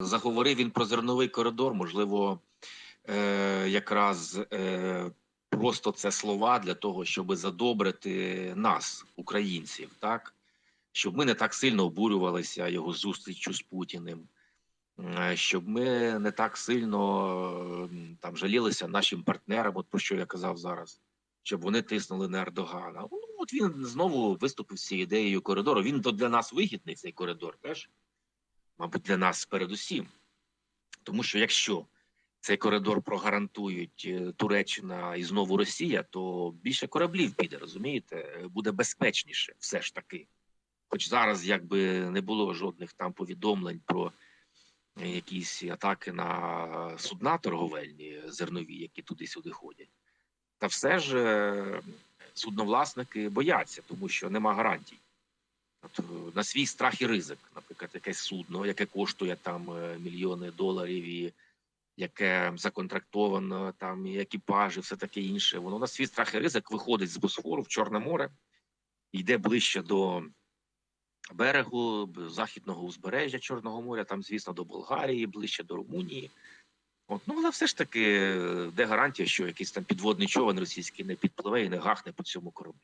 Заговорив він про зерновий коридор. Можливо, е, якраз е, просто це слова для того, щоб задобрити нас, українців, так щоб ми не так сильно обурювалися його зустрічю з Путіним, е, щоб ми не так сильно там жалілися нашим партнерам, от про що я казав зараз, щоб вони тиснули на Ердогана. Ну от він знову виступив з цією ідеєю коридору. Він то для нас вигідний цей коридор теж мабуть, для нас передусім. Тому що якщо цей коридор прогарантують е, Туреччина і знову Росія, то більше кораблів піде, розумієте? Буде безпечніше, все ж таки. Хоч зараз якби не було жодних там повідомлень про е, якісь атаки на судна торговельні зернові, які туди-сюди ходять. Та все ж е, судновласники бояться, тому що нема гарантій. От, на свій страх і ризик, наприклад, якесь судно, яке коштує там е, мільйони доларів, і яке законтрактовано, там і екіпажі, все таке інше. Воно на свій страх і ризик виходить з Босфору в Чорне море, йде ближче до берегу західного узбережжя Чорного моря, там, звісно, до Болгарії, ближче до Румунії. От, ну, але все ж таки, е, де гарантія, що якийсь там підводний човен російський не підпливе і не гахне по цьому кораблю.